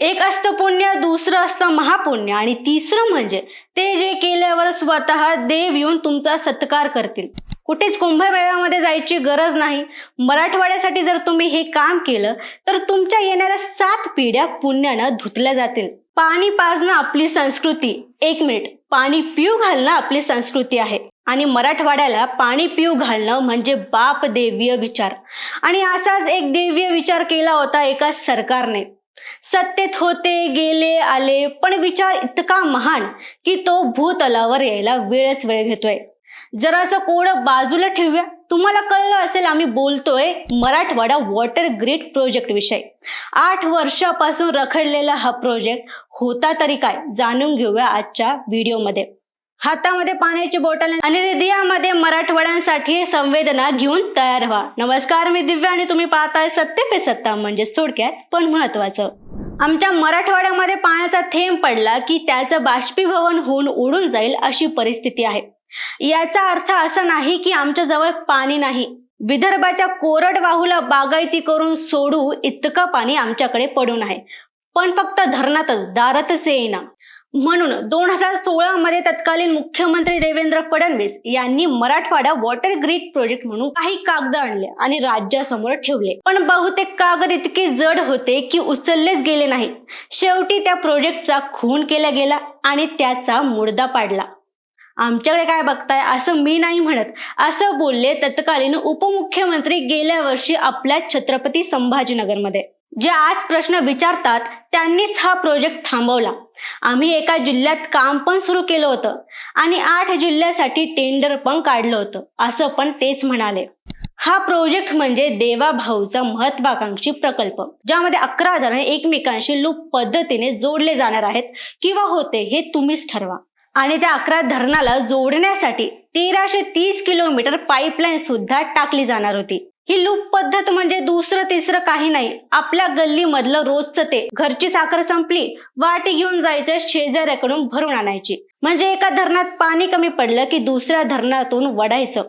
एक असतं पुण्य दुसरं असतं महापुण्य. आणि तिसरं म्हणजे ते जे केल्यावर स्वतः देव येऊन तुमचा सत्कार करतील. कुठेच कुंभमेळ्यामध्ये जायची गरज नाही. मराठवाड्यासाठी जर तुम्ही हे काम केलं तर तुमच्या येणाऱ्या सात पिढ्या पुण्यानं धुतल्या जातील. पाणी पाजणं आपली संस्कृती. एक मिनिट. पाणी पिऊ घालणं आपली संस्कृती आहे. आणि मराठवाड्याला पाणी पिऊ घालणं म्हणजे बाप देवीय विचार. आणि असाच एक देवीय विचार केला होता एका सरकारने. सत्तेत होते गेले आले पण विचार इतका महान की तो भूतलावर यायला वेळच वेळ घेतोय. जरासं कोड बाजूला ठेवूया. तुम्हाला कळलं असेल आम्ही बोलतोय मराठवाडा वॉटर ग्रीड प्रोजेक्ट विषय. आठ वर्षापासून रखडलेला हा प्रोजेक्ट होता तरी काय जाणून घेऊया आजच्या व्हिडिओमध्ये. हातामध्ये पाण्याची बॉटल आणि हृदयामध्ये मराठवाड्यांसाठी संवेदना घेऊन तयार व्हा. नमस्कार मी दिव्या आणि तुम्ही पाहताय सत्य पे सत्ता म्हणजे थोडक्यात पण महत्वाचं आमच्या मराठवाड्यामध्ये पाण्याचा थेंब पडला की त्याचं बाष्पीभवन होऊन उडून जाईल अशी परिस्थिती आहे. याचा अर्थ असा नाही की आमच्या जवळ पाणी नाही. विदर्भाच्या कोरडवाहूला बागायती करून सोडू इतकं पाणी आमच्याकडे पडून आहे. पण फक्त धरणातच दारातच येईना. म्हणून दोन हजार सोळा मध्ये तत्कालीन मुख्यमंत्री देवेंद्र फडणवीस यांनी मराठवाडा वॉटर ग्रीड प्रोजेक्ट म्हणून काही कागद आणले आणि राज्यासमोर ठेवले. पण बहुतेक कागद इतके जड होते की उचललेच गेले नाही शेवटी त्या प्रोजेक्टचा खून केला गेला आणि त्याचा मुर्दा पाडला. आमच्याकडे काय बघताय? असं मी नाही म्हणत. असं बोलले तत्कालीन उपमुख्यमंत्री गेल्या वर्षी आपल्या छत्रपती संभाजीनगरमध्ये. जे आज प्रश्न विचारतात त्यांनीच हा प्रोजेक्ट थांबवला. आम्ही एका जिल्ह्यात काम पण सुरू केलं होतं आणि आठ जिल्ह्यासाठी टेंडर पण काढलं होतं असं पण तेच म्हणाले. हा प्रोजेक्ट म्हणजे देवा भाऊचा महत्वाकांक्षी प्रकल्प ज्यामध्ये अकरा धरणे एकमेकांशी लूप पद्धतीने जोडले जाणार आहेत किंवा होते हे तुम्हीच ठरवा. आणि त्या अकरा धरणाला जोडण्यासाठी तेराशे तीस किलोमीटर पाईपलाईन सुद्धा टाकली जाणार होती. ही लूप पद्धत म्हणजे दुसरं तिसरं काही नाही. आपल्या गल्लीमधलं रोजचं ते. घरची साखर संपली वाटी घेऊन जायचं शेजाऱ्याकडून भरून आणायची. म्हणजे एका धरणात पाणी कमी पडलं की दुसऱ्या धरणातून वडायचं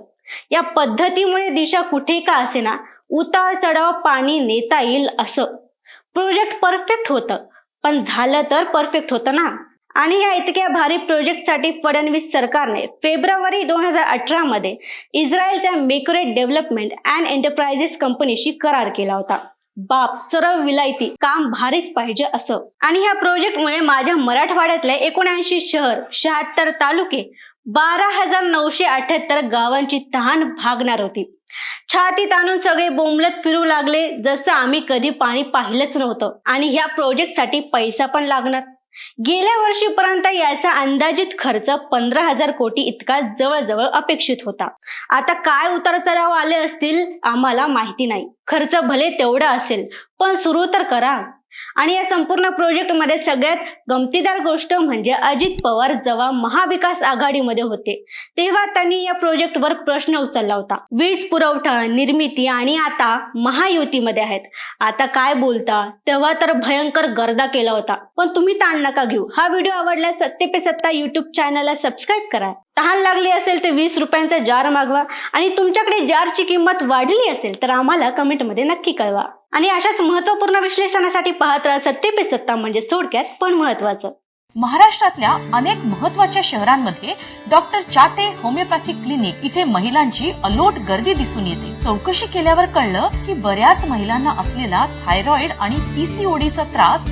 या पद्धतीमुळे दिशा कुठे का असेना उतार चढाव पाणी नेता येईल असं. प्रोजेक्ट परफेक्ट होतं. पण झालं तर परफेक्ट होतं ना? आणि या इतक्या भारी प्रोजेक्टसाठी फडणवीस सरकारने फेब्रुवारी दोन हजार अठरा मध्ये इस्रायलच्या मेक्युरेट डेव्हलपमेंट अँड एंटरप्राइजेस कंपनीशी करार केला होता. बाप सरळ विलायती काम भारीच पाहिजे असं. आणि ह्या प्रोजेक्टमुळे माझ्या मराठवाड्यातले एकोणऐंशी शहर शहात्तर तालुके बारा हजार नऊशे अठ्याहत्तर गावांची तहान भागणार होती. छातीत आणून सगळे बोंबलत फिरू लागले जसं आम्ही कधी पाणी पाहिलंच नव्हतं. आणि ह्या प्रोजेक्टसाठी पैसा पण लागणार. गेल्या वर्षीपर्यंत याचा अंदाजित खर्च पंधरा हजार कोटी इतका जवळजवळ अपेक्षित होता. आता काय उतार चढाव आले असतील आम्हाला माहिती नाही. खर्च भले तेवढा असेल पण सुरू तर करा. आणि या संपूर्ण प्रोजेक्टमध्ये सगळ्यात गमतीदार गोष्ट म्हणजे अजित पवार जेव्हा महाविकास आघाडीमध्ये होते तेव्हा त्यांनी या प्रोजेक्टवर प्रश्न उचलला होता. वीज पुरवठा निर्मिती आणि आता महायुतीमध्ये आहेत. आता काय बोलता? तेव्हा तर भयंकर गर्दा केला होता. पण तुम्ही ताण नका घेऊ. हा व्हिडिओ आवडल्यास सत्य पे सत्ता युट्यूब चॅनलला सबस्क्राईब करा. तहान लागली असेल तर वीस रुपयांचा जार मागवा आणि तुमच्याकडे जारची किंमत वाढली असेल तर आम्हाला कमेंटमध्ये नक्की कळवा. आणि अशाच महत्त्वपूर्ण विश्लेषणासाठी पाहत राहा सत्य पे सत्ता म्हणजे थोडक्यात पण महत्वाचं महाराष्ट्रातल्या अनेक महत्त्वाच्या शहरांमध्ये डॉक्टर चाटे होमिओपॅथिक क्लिनिक इथे महिलांची अलोट गर्दी दिसून येते. चौकशी केल्यावर कळलं की बऱ्याच महिलांना असलेला थायरॉइड आणि पीसीओडीचा त्रास